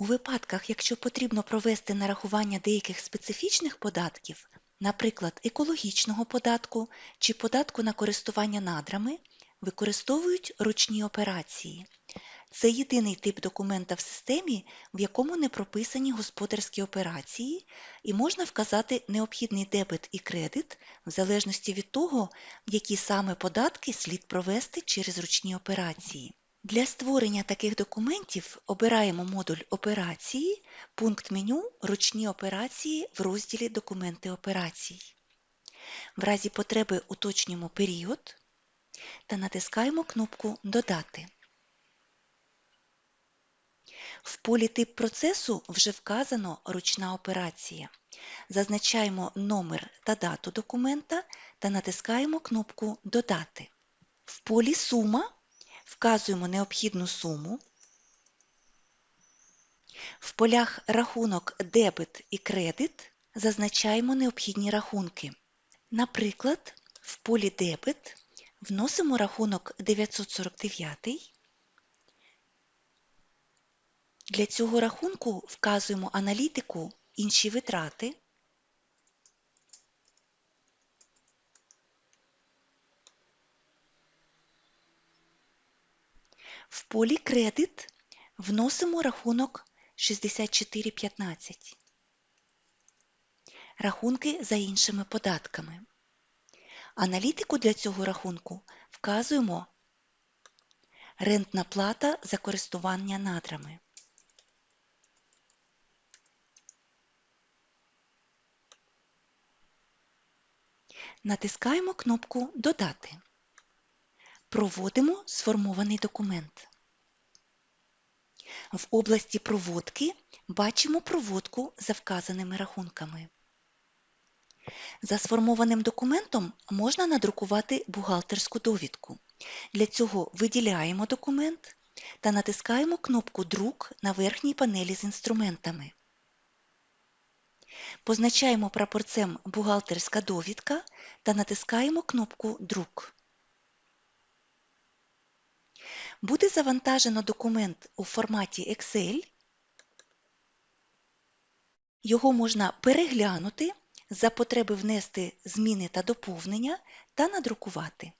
У випадках, якщо потрібно провести нарахування деяких специфічних податків, наприклад, екологічного податку чи податку на користування надрами, використовують ручні операції. Це єдиний тип документа в системі, в якому не прописані господарські операції, і можна вказати необхідний дебет і кредит в залежності від того, які саме податки слід провести через ручні операції. Для створення таких документів обираємо модуль операції, пункт меню Ручні операції в розділі Документи операцій. В разі потреби уточнюємо період та натискаємо кнопку Додати. В полі тип процесу вже вказано ручна операція. Зазначаємо номер та дату документа та натискаємо кнопку Додати. В полі Сума вказуємо необхідну суму. В полях Рахунок дебет і кредит зазначаємо необхідні рахунки. Наприклад, в полі Дебет вносимо рахунок 949. Для цього рахунку вказуємо аналітику Інші витрати. В полі Кредит вносимо рахунок 6415. Рахунки за іншими податками. Аналітику для цього рахунку вказуємо рентна плата за користування надрами. Натискаємо кнопку Додати. Проводимо сформований документ. В області проводки бачимо проводку за вказаними рахунками. За сформованим документом можна надрукувати бухгалтерську довідку. Для цього виділяємо документ та натискаємо кнопку Друк на верхній панелі з інструментами. Позначаємо прапорцем Бухгалтерська довідка та натискаємо кнопку Друк. Буде завантажено документ у форматі Excel. Його можна переглянути, за потреби внести зміни та доповнення та надрукувати.